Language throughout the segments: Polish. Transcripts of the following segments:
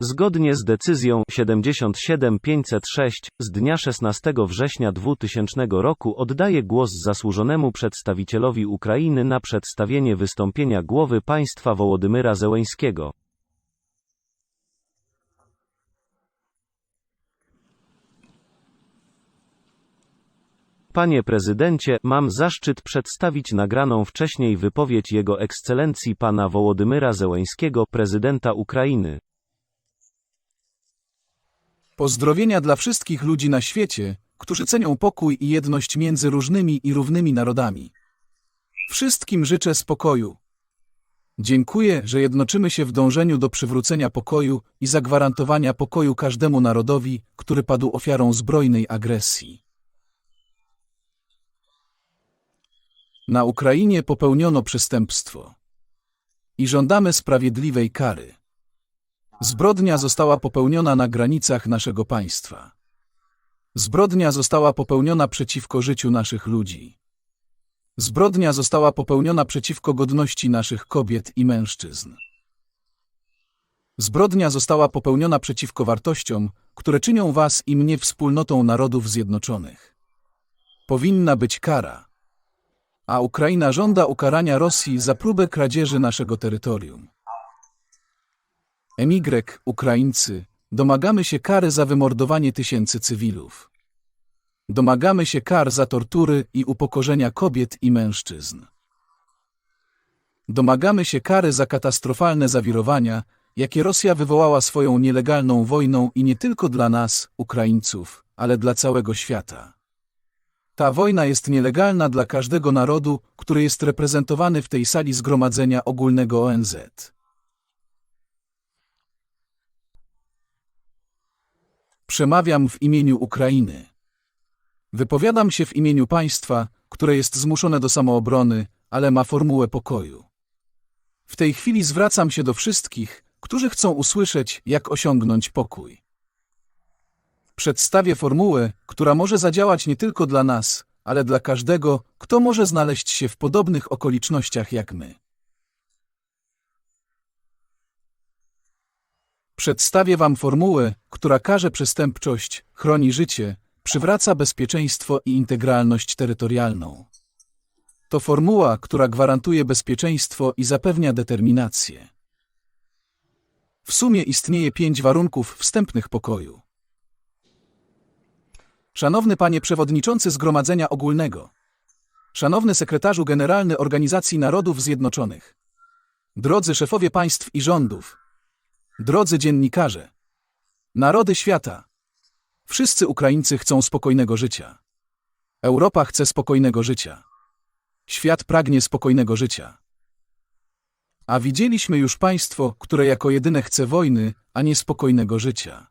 Zgodnie z decyzją 77506 z dnia 16 września 2000 roku oddaję głos zasłużonemu przedstawicielowi Ukrainy na przedstawienie wystąpienia głowy państwa Wołodymyra Zełeńskiego. Panie prezydencie, mam zaszczyt przedstawić nagraną wcześniej wypowiedź Jego Ekscelencji pana Wołodymyra Zełeńskiego, prezydenta Ukrainy. Pozdrowienia dla wszystkich ludzi na świecie, którzy cenią pokój i jedność między różnymi i równymi narodami. Wszystkim życzę spokoju. Dziękuję, że jednoczymy się w dążeniu do przywrócenia pokoju i zagwarantowania pokoju każdemu narodowi, który padł ofiarą zbrojnej agresji. Na Ukrainie popełniono przestępstwo. I żądamy sprawiedliwej kary. Zbrodnia została popełniona na granicach naszego państwa. Zbrodnia została popełniona przeciwko życiu naszych ludzi. Zbrodnia została popełniona przeciwko godności naszych kobiet i mężczyzn. Zbrodnia została popełniona przeciwko wartościom, które czynią was i mnie wspólnotą narodów zjednoczonych. Powinna być kara. A Ukraina żąda ukarania Rosji za próbę kradzieży naszego terytorium. Emigrek, Ukraińcy, domagamy się kary za wymordowanie tysięcy cywilów. Domagamy się kar za tortury i upokorzenia kobiet i mężczyzn. Domagamy się kary za katastrofalne zawirowania, jakie Rosja wywołała swoją nielegalną wojną i nie tylko dla nas, Ukraińców, ale dla całego świata. Ta wojna jest nielegalna dla każdego narodu, który jest reprezentowany w tej sali Zgromadzenia Ogólnego ONZ. Przemawiam w imieniu Ukrainy. Wypowiadam się w imieniu państwa, które jest zmuszone do samoobrony, ale ma formułę pokoju. W tej chwili zwracam się do wszystkich, którzy chcą usłyszeć, jak osiągnąć pokój. Przedstawię formułę, która może zadziałać nie tylko dla nas, ale dla każdego, kto może znaleźć się w podobnych okolicznościach jak my. Przedstawię Wam formułę, która karze przestępczość, chroni życie, przywraca bezpieczeństwo i integralność terytorialną. To formuła, która gwarantuje bezpieczeństwo i zapewnia determinację. W sumie istnieje pięć warunków wstępnych pokoju. Szanowny Panie Przewodniczący Zgromadzenia Ogólnego, Szanowny Sekretarzu Generalny Organizacji Narodów Zjednoczonych, Drodzy Szefowie Państw i Rządów, Drodzy dziennikarze, narody świata, wszyscy Ukraińcy chcą spokojnego życia. Europa chce spokojnego życia. Świat pragnie spokojnego życia. A widzieliśmy już państwo, które jako jedyne chce wojny, a nie spokojnego życia.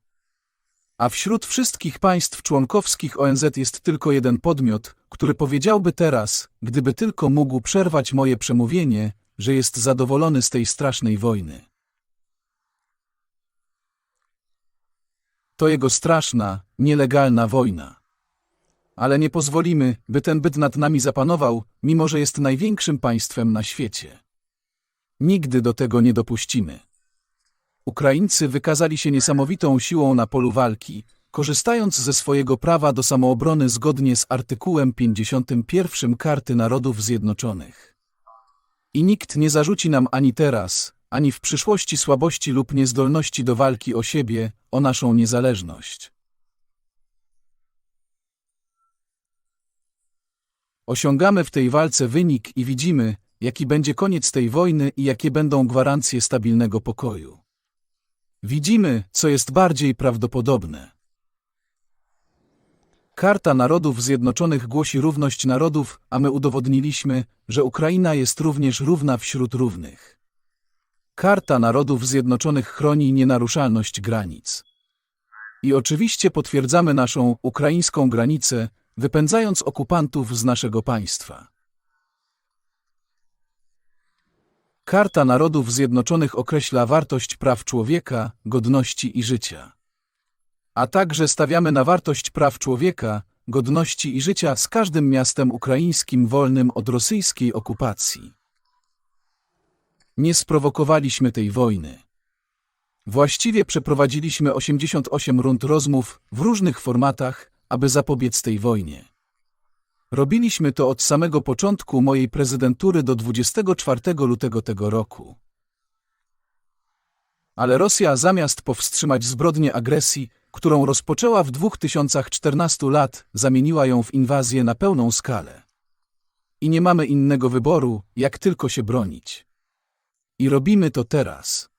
A wśród wszystkich państw członkowskich ONZ jest tylko jeden podmiot, który powiedziałby teraz, gdyby tylko mógł przerwać moje przemówienie, że jest zadowolony z tej strasznej wojny. To jego straszna, nielegalna wojna. Ale nie pozwolimy, by ten byt nad nami zapanował, mimo że jest największym państwem na świecie. Nigdy do tego nie dopuścimy. Ukraińcy wykazali się niesamowitą siłą na polu walki, korzystając ze swojego prawa do samoobrony zgodnie z artykułem 51 Karty Narodów Zjednoczonych. I nikt nie zarzuci nam ani teraz, ani w przyszłości słabości lub niezdolności do walki o siebie, o naszą niezależność. Osiągamy w tej walce wynik i widzimy, jaki będzie koniec tej wojny i jakie będą gwarancje stabilnego pokoju. Widzimy, co jest bardziej prawdopodobne. Karta Narodów Zjednoczonych głosi równość narodów, a my udowodniliśmy, że Ukraina jest również równa wśród równych. Karta Narodów Zjednoczonych chroni nienaruszalność granic. I oczywiście potwierdzamy naszą ukraińską granicę, wypędzając okupantów z naszego państwa. Karta Narodów Zjednoczonych określa wartość praw człowieka, godności i życia. A także stawiamy na wartość praw człowieka, godności i życia z każdym miastem ukraińskim wolnym od rosyjskiej okupacji. Nie sprowokowaliśmy tej wojny. Właściwie przeprowadziliśmy 88 rund rozmów w różnych formatach, aby zapobiec tej wojnie. Robiliśmy to od samego początku mojej prezydentury do 24 lutego tego roku. Ale Rosja zamiast powstrzymać zbrodnię agresji, którą rozpoczęła w 2014 lat, zamieniła ją w inwazję na pełną skalę. I nie mamy innego wyboru, jak tylko się bronić. I robimy to teraz.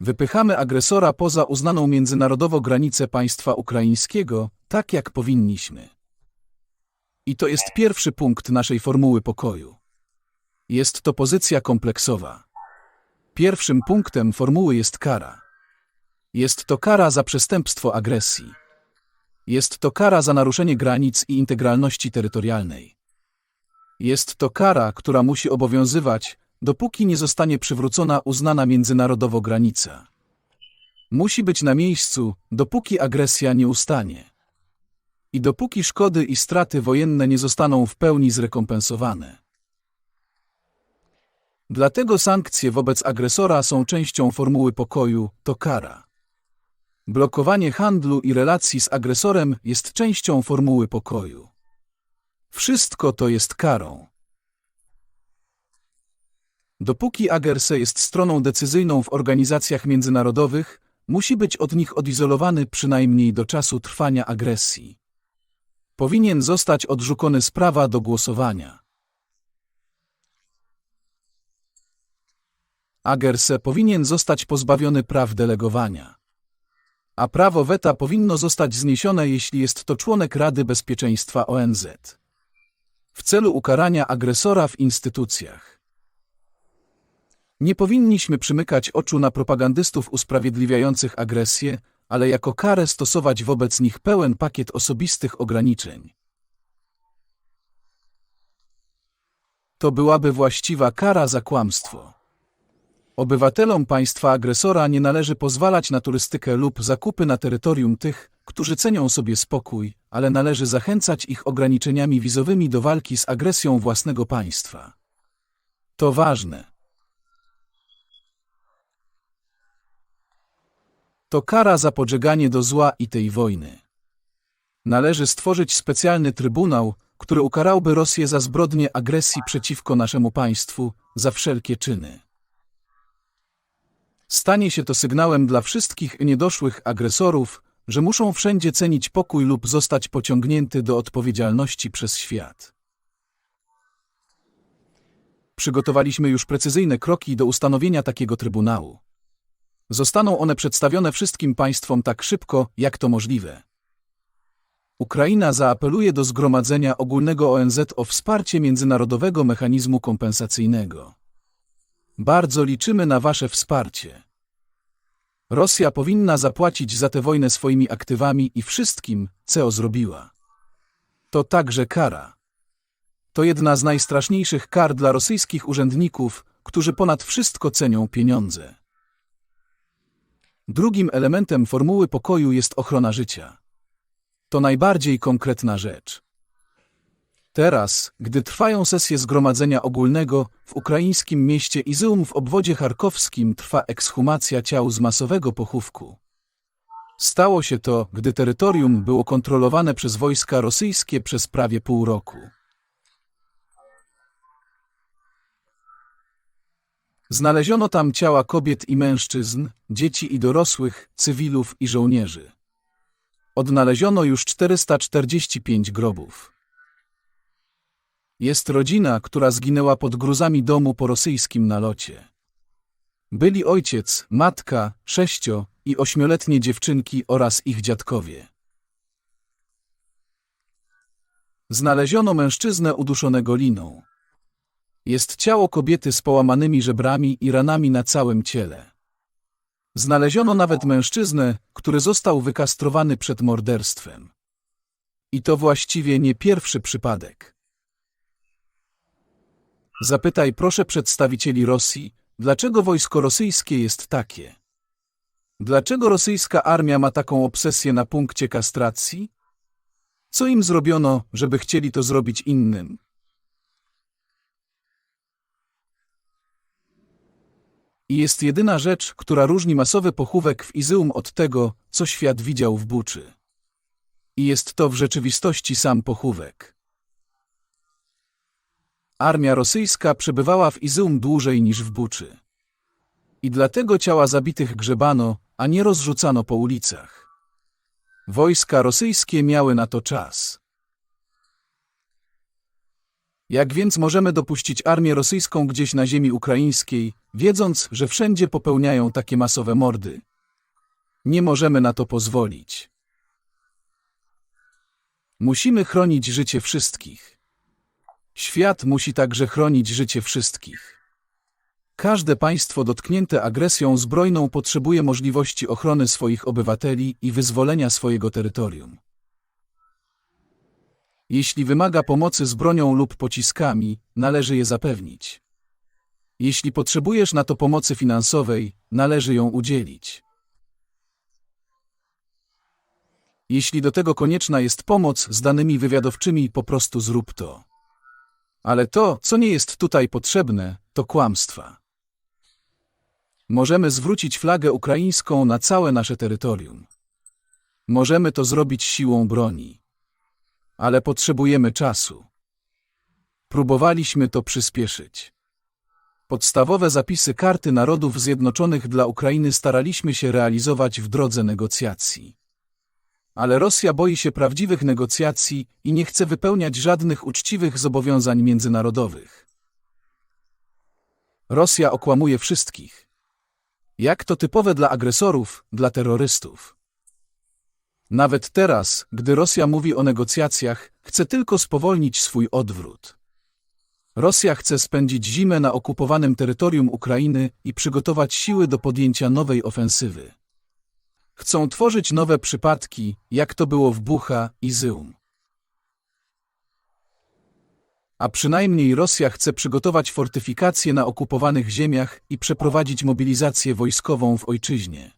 Wypychamy agresora poza uznaną międzynarodowo granicę państwa ukraińskiego, tak jak powinniśmy. I to jest pierwszy punkt naszej formuły pokoju. Jest to pozycja kompleksowa. Pierwszym punktem formuły jest kara. Jest to kara za przestępstwo agresji. Jest to kara za naruszenie granic i integralności terytorialnej. Jest to kara, która musi obowiązywać, dopóki nie zostanie przywrócona uznana międzynarodowo granica. Musi być na miejscu, dopóki agresja nie ustanie. I dopóki szkody i straty wojenne nie zostaną w pełni zrekompensowane. Dlatego sankcje wobec agresora są częścią formuły pokoju, to kara. Blokowanie handlu i relacji z agresorem jest częścią formuły pokoju. Wszystko to jest karą. Dopóki Agerse jest stroną decyzyjną w organizacjach międzynarodowych, musi być od nich odizolowany przynajmniej do czasu trwania agresji. Powinien zostać odrzucony z prawa do głosowania. Agerse powinien zostać pozbawiony praw delegowania. A prawo weta powinno zostać zniesione, jeśli jest to członek Rady Bezpieczeństwa ONZ. W celu ukarania agresora w instytucjach. Nie powinniśmy przymykać oczu na propagandystów usprawiedliwiających agresję, ale jako karę stosować wobec nich pełen pakiet osobistych ograniczeń. To byłaby właściwa kara za kłamstwo. Obywatelom państwa agresora nie należy pozwalać na turystykę lub zakupy na terytorium tych, którzy cenią sobie spokój, ale należy zachęcać ich ograniczeniami wizowymi do walki z agresją własnego państwa. To ważne. To kara za podżeganie do zła i tej wojny. Należy stworzyć specjalny trybunał, który ukarałby Rosję za zbrodnie agresji przeciwko naszemu państwu, za wszelkie czyny. Stanie się to sygnałem dla wszystkich niedoszłych agresorów, że muszą wszędzie cenić pokój lub zostać pociągnięty do odpowiedzialności przez świat. Przygotowaliśmy już precyzyjne kroki do ustanowienia takiego trybunału. Zostaną one przedstawione wszystkim państwom tak szybko, jak to możliwe. Ukraina zaapeluje do Zgromadzenia Ogólnego ONZ o wsparcie międzynarodowego mechanizmu kompensacyjnego. Bardzo liczymy na Wasze wsparcie. Rosja powinna zapłacić za tę wojnę swoimi aktywami i wszystkim, co zrobiła. To także kara. To jedna z najstraszniejszych kar dla rosyjskich urzędników, którzy ponad wszystko cenią pieniądze. Drugim elementem formuły pokoju jest ochrona życia. To najbardziej konkretna rzecz. Teraz, gdy trwają sesje Zgromadzenia Ogólnego, w ukraińskim mieście Izyum w obwodzie charkowskim trwa ekshumacja ciał z masowego pochówku. Stało się to, gdy terytorium było kontrolowane przez wojska rosyjskie przez prawie pół roku. Znaleziono tam ciała kobiet i mężczyzn, dzieci i dorosłych, cywilów i żołnierzy. Odnaleziono już 445 grobów. Jest rodzina, która zginęła pod gruzami domu po rosyjskim nalocie. Byli ojciec, matka, sześcio i ośmioletnie dziewczynki oraz ich dziadkowie. Znaleziono mężczyznę uduszonego liną. Jest ciało kobiety z połamanymi żebrami i ranami na całym ciele. Znaleziono nawet mężczyznę, który został wykastrowany przed morderstwem. I to właściwie nie pierwszy przypadek. Zapytaj proszę przedstawicieli Rosji, dlaczego wojsko rosyjskie jest takie? Dlaczego rosyjska armia ma taką obsesję na punkcie kastracji? Co im zrobiono, żeby chcieli to zrobić innym? I jest jedyna rzecz, która różni masowy pochówek w Izyum od tego, co świat widział w Buczy. I jest to w rzeczywistości sam pochówek. Armia rosyjska przebywała w Izyum dłużej niż w Buczy. I dlatego ciała zabitych grzebano, a nie rozrzucano po ulicach. Wojska rosyjskie miały na to czas. Jak więc możemy dopuścić armię rosyjską gdzieś na ziemi ukraińskiej, wiedząc, że wszędzie popełniają takie masowe mordy? Nie możemy na to pozwolić. Musimy chronić życie wszystkich. Świat musi także chronić życie wszystkich. Każde państwo dotknięte agresją zbrojną potrzebuje możliwości ochrony swoich obywateli i wyzwolenia swojego terytorium. Jeśli wymaga pomocy z bronią lub pociskami, należy je zapewnić. Jeśli potrzebujesz na to pomocy finansowej, należy ją udzielić. Jeśli do tego konieczna jest pomoc z danymi wywiadowczymi, po prostu zrób to. Ale to, co nie jest tutaj potrzebne, to kłamstwa. Możemy zwrócić flagę ukraińską na całe nasze terytorium. Możemy to zrobić siłą broni. Ale potrzebujemy czasu. Próbowaliśmy to przyspieszyć. Podstawowe zapisy Karty Narodów Zjednoczonych dla Ukrainy staraliśmy się realizować w drodze negocjacji. Ale Rosja boi się prawdziwych negocjacji i nie chce wypełniać żadnych uczciwych zobowiązań międzynarodowych. Rosja okłamuje wszystkich. Jak to typowe dla agresorów, dla terrorystów. Nawet teraz, gdy Rosja mówi o negocjacjach, chce tylko spowolnić swój odwrót. Rosja chce spędzić zimę na okupowanym terytorium Ukrainy i przygotować siły do podjęcia nowej ofensywy. Chcą tworzyć nowe przypadki, jak to było w Bucha i Zyum. A przynajmniej Rosja chce przygotować fortyfikacje na okupowanych ziemiach i przeprowadzić mobilizację wojskową w ojczyźnie.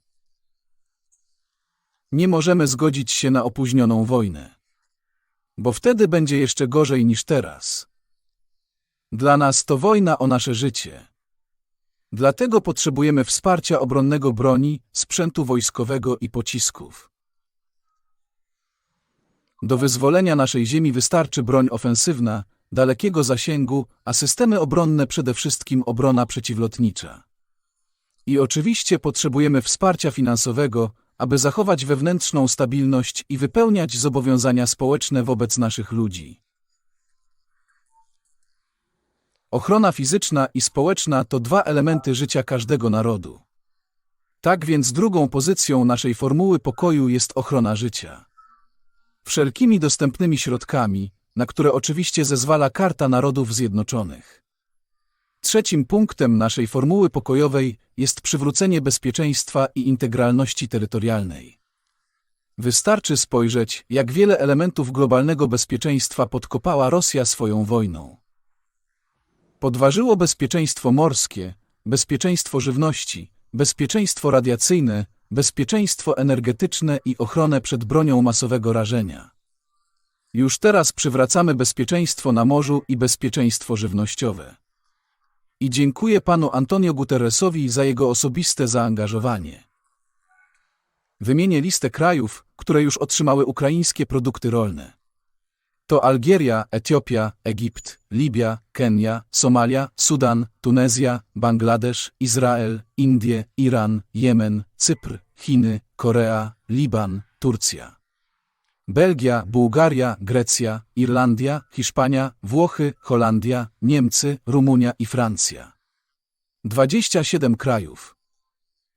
Nie możemy zgodzić się na opóźnioną wojnę. Bo wtedy będzie jeszcze gorzej niż teraz. Dla nas to wojna o nasze życie. Dlatego potrzebujemy wsparcia obronnego broni, sprzętu wojskowego i pocisków. Do wyzwolenia naszej ziemi wystarczy broń ofensywna, dalekiego zasięgu, a systemy obronne przede wszystkim obrona przeciwlotnicza. I oczywiście potrzebujemy wsparcia finansowego, aby zachować wewnętrzną stabilność i wypełniać zobowiązania społeczne wobec naszych ludzi. Ochrona fizyczna i społeczna to dwa elementy życia każdego narodu. Tak więc drugą pozycją naszej formuły pokoju jest ochrona życia. Wszelkimi dostępnymi środkami, na które oczywiście zezwala Karta Narodów Zjednoczonych. Trzecim punktem naszej formuły pokojowej jest przywrócenie bezpieczeństwa i integralności terytorialnej. Wystarczy spojrzeć, jak wiele elementów globalnego bezpieczeństwa podkopała Rosja swoją wojną. Podważyło bezpieczeństwo morskie, bezpieczeństwo żywności, bezpieczeństwo radiacyjne, bezpieczeństwo energetyczne i ochronę przed bronią masowego rażenia. Już teraz przywracamy bezpieczeństwo na morzu i bezpieczeństwo żywnościowe. I dziękuję panu Antonio Guterresowi za jego osobiste zaangażowanie. Wymienię listę krajów, które już otrzymały ukraińskie produkty rolne. To Algieria, Etiopia, Egipt, Libia, Kenia, Somalia, Sudan, Tunezja, Bangladesz, Izrael, Indie, Iran, Jemen, Cypr, Chiny, Korea, Liban, Turcja. Belgia, Bułgaria, Grecja, Irlandia, Hiszpania, Włochy, Holandia, Niemcy, Rumunia i Francja. 27 krajów.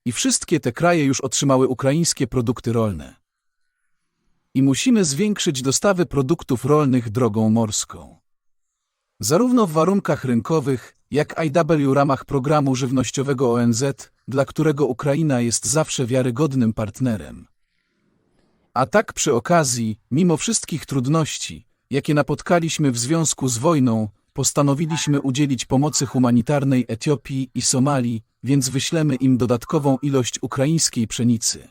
I wszystkie te kraje już otrzymały ukraińskie produkty rolne. I musimy zwiększyć dostawy produktów rolnych drogą morską. Zarówno w warunkach rynkowych, jak i w ramach programu żywnościowego ONZ, dla którego Ukraina jest zawsze wiarygodnym partnerem. A tak przy okazji, mimo wszystkich trudności, jakie napotkaliśmy w związku z wojną, postanowiliśmy udzielić pomocy humanitarnej Etiopii i Somalii, więc wyślemy im dodatkową ilość ukraińskiej pszenicy.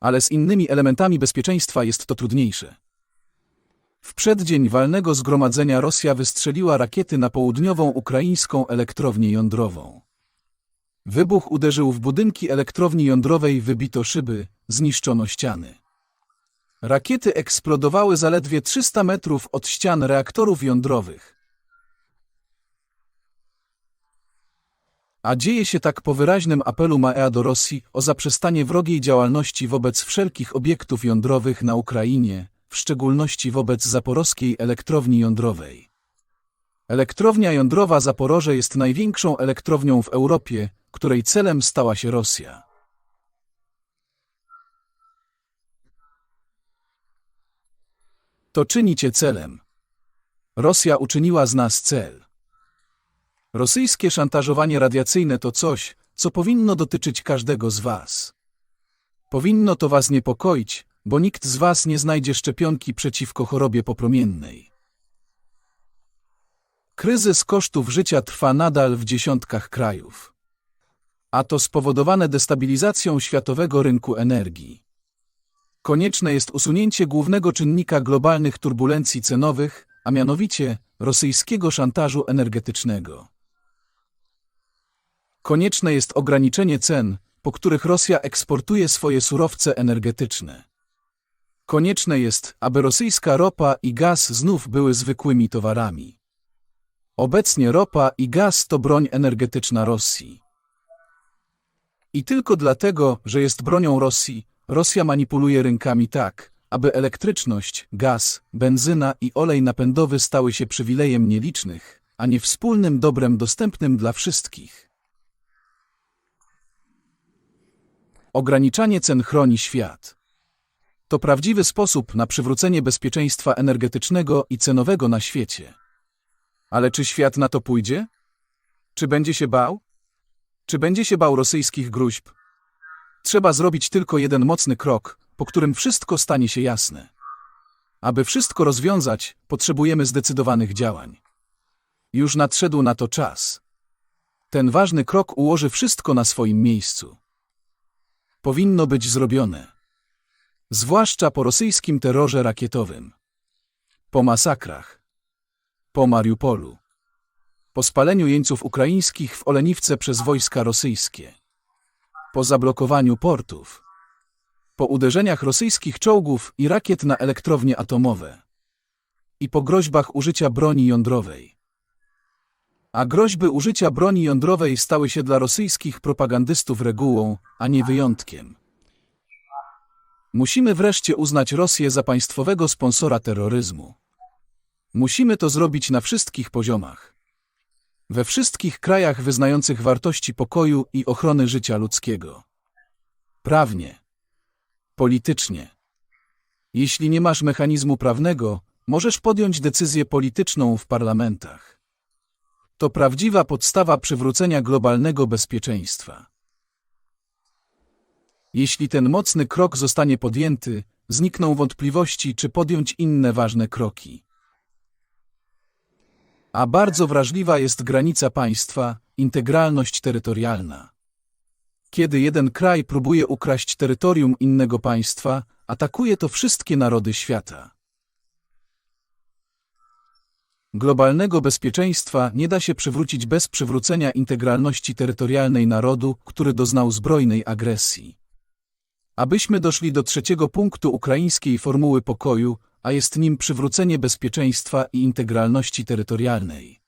Ale z innymi elementami bezpieczeństwa jest to trudniejsze. W przeddzień walnego zgromadzenia Rosja wystrzeliła rakiety na południową ukraińską elektrownię jądrową. Wybuch uderzył w budynki elektrowni jądrowej, wybito szyby, zniszczono ściany. Rakiety eksplodowały zaledwie 300 metrów od ścian reaktorów jądrowych. A dzieje się tak po wyraźnym apelu Maea do Rosji o zaprzestanie wrogiej działalności wobec wszelkich obiektów jądrowych na Ukrainie, w szczególności wobec zaporowskiej elektrowni jądrowej. Elektrownia jądrowa Zaporoże jest największą elektrownią w Europie, której celem stała się Rosja. To czynicie celem. Rosja uczyniła z nas cel. Rosyjskie szantażowanie radiacyjne to coś, co powinno dotyczyć każdego z Was. Powinno to Was niepokoić, bo nikt z Was nie znajdzie szczepionki przeciwko chorobie popromiennej. Kryzys kosztów życia trwa nadal w dziesiątkach krajów. A to spowodowane destabilizacją światowego rynku energii. Konieczne jest usunięcie głównego czynnika globalnych turbulencji cenowych, a mianowicie rosyjskiego szantażu energetycznego. Konieczne jest ograniczenie cen, po których Rosja eksportuje swoje surowce energetyczne. Konieczne jest, aby rosyjska ropa i gaz znów były zwykłymi towarami. Obecnie ropa i gaz to broń energetyczna Rosji. I tylko dlatego, że jest bronią Rosji, Rosja manipuluje rynkami tak, aby elektryczność, gaz, benzyna i olej napędowy stały się przywilejem nielicznych, a nie wspólnym dobrem dostępnym dla wszystkich. Ograniczanie cen chroni świat. To prawdziwy sposób na przywrócenie bezpieczeństwa energetycznego i cenowego na świecie. Ale czy świat na to pójdzie? Czy będzie się bał? Czy będzie się bał rosyjskich gruźb? Trzeba zrobić tylko jeden mocny krok, po którym wszystko stanie się jasne. Aby wszystko rozwiązać, potrzebujemy zdecydowanych działań. Już nadszedł na to czas. Ten ważny krok ułoży wszystko na swoim miejscu. Powinno być zrobione. Zwłaszcza po rosyjskim terrorze rakietowym. Po masakrach. Po Mariupolu. Po spaleniu jeńców ukraińskich w Oleniwce przez wojska rosyjskie. Po zablokowaniu portów. Po uderzeniach rosyjskich czołgów i rakiet na elektrownie atomowe. I po groźbach użycia broni jądrowej. A groźby użycia broni jądrowej stały się dla rosyjskich propagandystów regułą, a nie wyjątkiem. Musimy wreszcie uznać Rosję za państwowego sponsora terroryzmu. Musimy to zrobić na wszystkich poziomach. We wszystkich krajach wyznających wartości pokoju i ochrony życia ludzkiego. Prawnie. Politycznie. Jeśli nie masz mechanizmu prawnego, możesz podjąć decyzję polityczną w parlamentach. To prawdziwa podstawa przywrócenia globalnego bezpieczeństwa. Jeśli ten mocny krok zostanie podjęty, znikną wątpliwości, czy podjąć inne ważne kroki. A bardzo wrażliwa jest granica państwa, integralność terytorialna. Kiedy jeden kraj próbuje ukraść terytorium innego państwa, atakuje to wszystkie narody świata. Globalnego bezpieczeństwa nie da się przywrócić bez przywrócenia integralności terytorialnej narodu, który doznał zbrojnej agresji. Abyśmy doszli do trzeciego punktu ukraińskiej formuły pokoju, a jest nim przywrócenie bezpieczeństwa i integralności terytorialnej.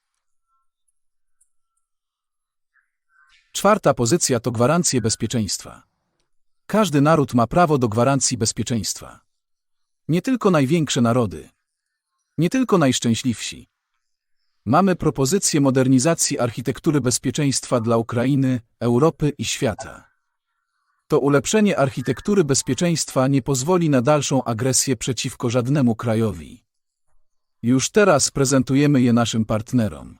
Czwarta pozycja to gwarancje bezpieczeństwa. Każdy naród ma prawo do gwarancji bezpieczeństwa. Nie tylko największe narody. Nie tylko najszczęśliwsi. Mamy propozycję modernizacji architektury bezpieczeństwa dla Ukrainy, Europy i świata. To ulepszenie architektury bezpieczeństwa nie pozwoli na dalszą agresję przeciwko żadnemu krajowi. Już teraz prezentujemy je naszym partnerom.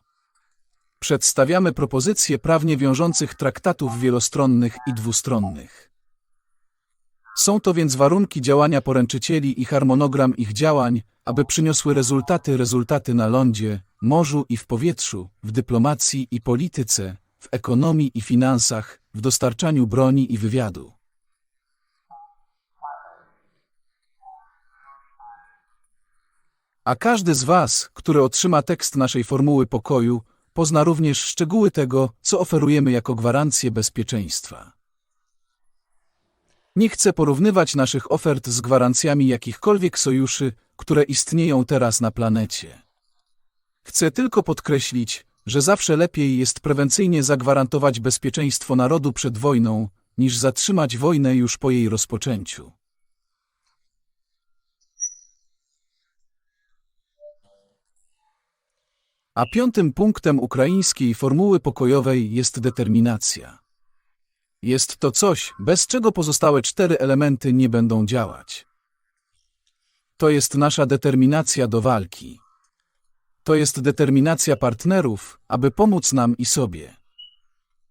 Przedstawiamy propozycje prawnie wiążących traktatów wielostronnych i dwustronnych. Są to więc warunki działania poręczycieli i harmonogram ich działań, aby przyniosły rezultaty rezultaty na lądzie, morzu i w powietrzu, w dyplomacji i polityce, w ekonomii i finansach, w dostarczaniu broni i wywiadu. A każdy z Was, który otrzyma tekst naszej formuły pokoju, pozna również szczegóły tego, co oferujemy jako gwarancję bezpieczeństwa. Nie chcę porównywać naszych ofert z gwarancjami jakichkolwiek sojuszy, które istnieją teraz na planecie. Chcę tylko podkreślić, że zawsze lepiej jest prewencyjnie zagwarantować bezpieczeństwo narodu przed wojną, niż zatrzymać wojnę już po jej rozpoczęciu. A piątym punktem ukraińskiej formuły pokojowej jest determinacja. Jest to coś, bez czego pozostałe cztery elementy nie będą działać. To jest nasza determinacja do walki. To jest determinacja partnerów, aby pomóc nam i sobie.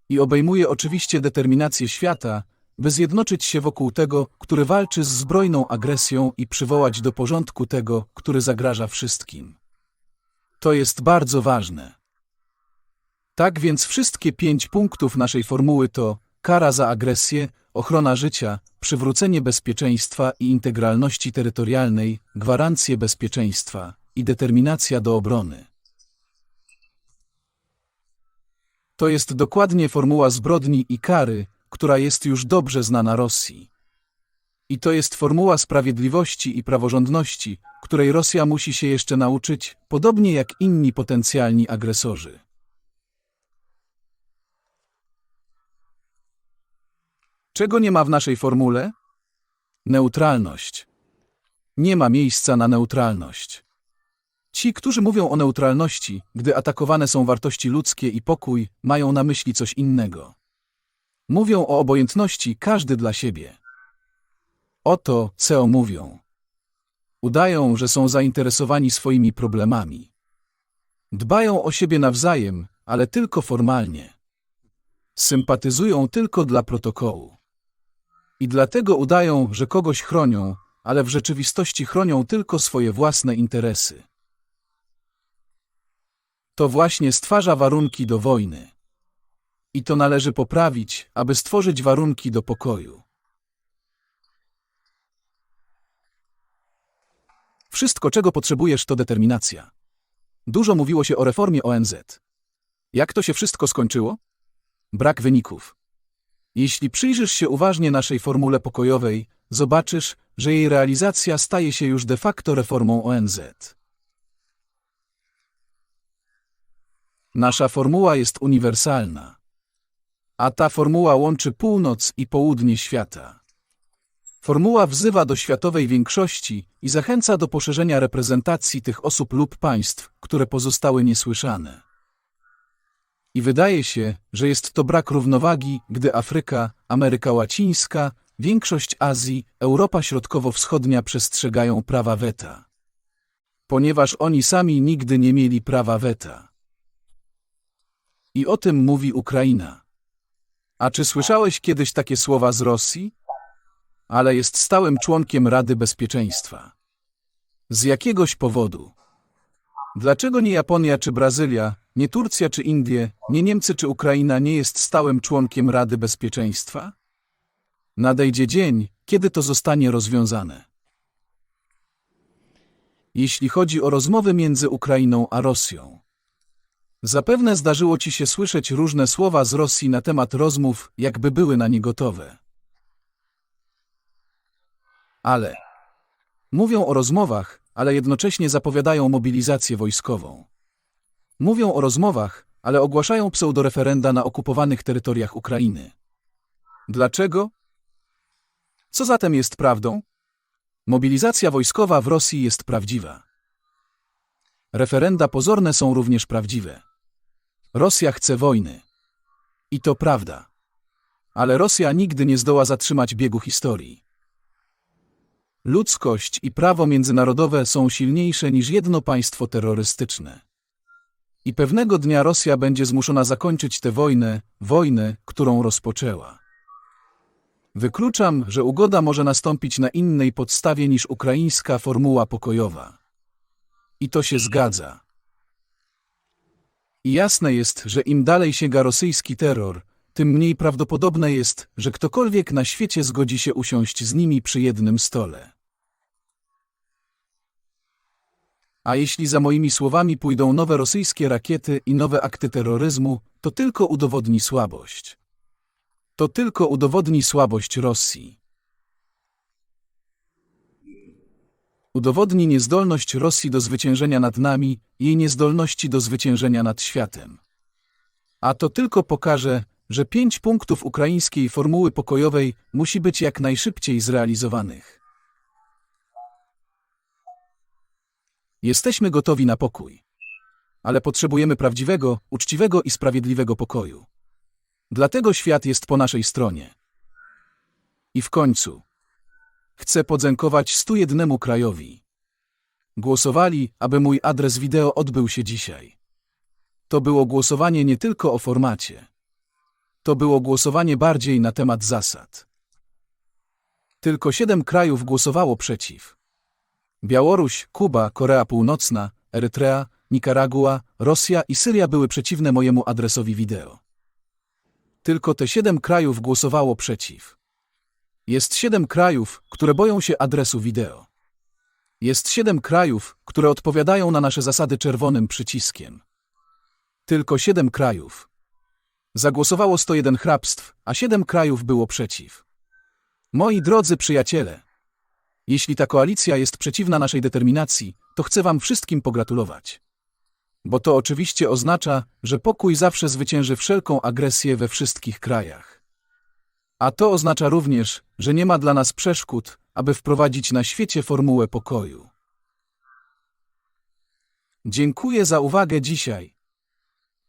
I obejmuje oczywiście determinację świata, by zjednoczyć się wokół tego, który walczy z zbrojną agresją i przywołać do porządku tego, który zagraża wszystkim. To jest bardzo ważne. Tak więc wszystkie pięć punktów naszej formuły to kara za agresję, ochrona życia, przywrócenie bezpieczeństwa i integralności terytorialnej, gwarancje bezpieczeństwa i determinacja do obrony. To jest dokładnie formuła zbrodni i kary, która jest już dobrze znana Rosji. I to jest formuła sprawiedliwości i praworządności, której Rosja musi się jeszcze nauczyć, podobnie jak inni potencjalni agresorzy. Czego nie ma w naszej formule? Neutralność. Nie ma miejsca na neutralność. Ci, którzy mówią o neutralności, gdy atakowane są wartości ludzkie i pokój, mają na myśli coś innego. Mówią o obojętności każdy dla siebie. Oto, co mówią. Udają, że są zainteresowani swoimi problemami. Dbają o siebie nawzajem, ale tylko formalnie. Sympatyzują tylko dla protokołu. I dlatego udają, że kogoś chronią, ale w rzeczywistości chronią tylko swoje własne interesy. To właśnie stwarza warunki do wojny. I to należy poprawić, aby stworzyć warunki do pokoju. Wszystko, czego potrzebujesz, to determinacja. Dużo mówiło się o reformie ONZ. Jak to się wszystko skończyło? Brak wyników. Jeśli przyjrzysz się uważnie naszej formule pokojowej, zobaczysz, że jej realizacja staje się już de facto reformą ONZ. Nasza formuła jest uniwersalna, a ta formuła łączy północ i południe świata. Formuła wzywa do światowej większości i zachęca do poszerzenia reprezentacji tych osób lub państw, które pozostały niesłyszane. I wydaje się, że jest to brak równowagi, gdy Afryka, Ameryka Łacińska, większość Azji, Europa Środkowo-Wschodnia przestrzegają prawa weta. Ponieważ oni sami nigdy nie mieli prawa weta. I o tym mówi Ukraina. A czy słyszałeś kiedyś takie słowa z Rosji? Ale jest stałym członkiem Rady Bezpieczeństwa. Z jakiegoś powodu. Dlaczego nie Japonia czy Brazylia, nie Turcja czy Indie, nie Niemcy czy Ukraina nie jest stałym członkiem Rady Bezpieczeństwa? Nadejdzie dzień, kiedy to zostanie rozwiązane. Jeśli chodzi o rozmowy między Ukrainą a Rosją. Zapewne zdarzyło ci się słyszeć różne słowa z Rosji na temat rozmów, jakby były na nie gotowe. Ale mówią o rozmowach, ale jednocześnie zapowiadają mobilizację wojskową. Mówią o rozmowach, ale ogłaszają pseudoreferenda na okupowanych terytoriach Ukrainy. Dlaczego? Co zatem jest prawdą? Mobilizacja wojskowa w Rosji jest prawdziwa. Referenda pozorne są również prawdziwe. Rosja chce wojny. I to prawda. Ale Rosja nigdy nie zdoła zatrzymać biegu historii. Ludzkość i prawo międzynarodowe są silniejsze niż jedno państwo terrorystyczne. I pewnego dnia Rosja będzie zmuszona zakończyć tę wojnę, wojnę, którą rozpoczęła. Wykluczam, że ugoda może nastąpić na innej podstawie niż ukraińska formuła pokojowa. I to się zgadza. I jasne jest, że im dalej sięga rosyjski terror, tym mniej prawdopodobne jest, że ktokolwiek na świecie zgodzi się usiąść z nimi przy jednym stole. A jeśli za moimi słowami pójdą nowe rosyjskie rakiety i nowe akty terroryzmu, to tylko udowodni słabość. To tylko udowodni słabość Rosji. Udowodni niezdolność Rosji do zwyciężenia nad nami, jej niezdolności do zwyciężenia nad światem. A to tylko pokaże, że pięć punktów ukraińskiej formuły pokojowej musi być jak najszybciej zrealizowanych. Jesteśmy gotowi na pokój. Ale potrzebujemy prawdziwego, uczciwego i sprawiedliwego pokoju. Dlatego świat jest po naszej stronie. I w końcu chcę podziękować 101 krajowi. Głosowali, aby mój adres wideo odbył się dzisiaj. To było głosowanie nie tylko o formacie. To było głosowanie bardziej na temat zasad. Tylko siedem krajów głosowało przeciw. Białoruś, Kuba, Korea Północna, Erytrea, Nikaragua, Rosja i Syria były przeciwne mojemu adresowi wideo. Tylko te siedem krajów głosowało przeciw. Jest siedem krajów, które boją się adresu wideo. Jest siedem krajów, które odpowiadają na nasze zasady czerwonym przyciskiem. Tylko siedem krajów. Zagłosowało 101 hrabstw, a siedem krajów było przeciw. Moi drodzy przyjaciele, jeśli ta koalicja jest przeciwna naszej determinacji, to chcę Wam wszystkim pogratulować. Bo to oczywiście oznacza, że pokój zawsze zwycięży wszelką agresję we wszystkich krajach. A to oznacza również, że nie ma dla nas przeszkód, aby wprowadzić na świecie formułę pokoju. Dziękuję za uwagę dzisiaj.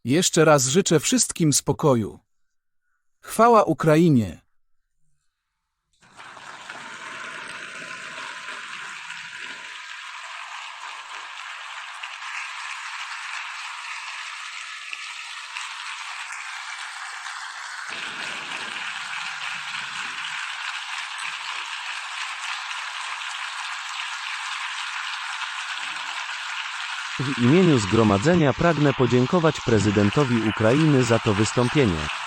Jeszcze raz życzę wszystkim spokoju. Chwała Ukrainie! W imieniu zgromadzenia pragnę podziękować prezydentowi Ukrainy za to wystąpienie.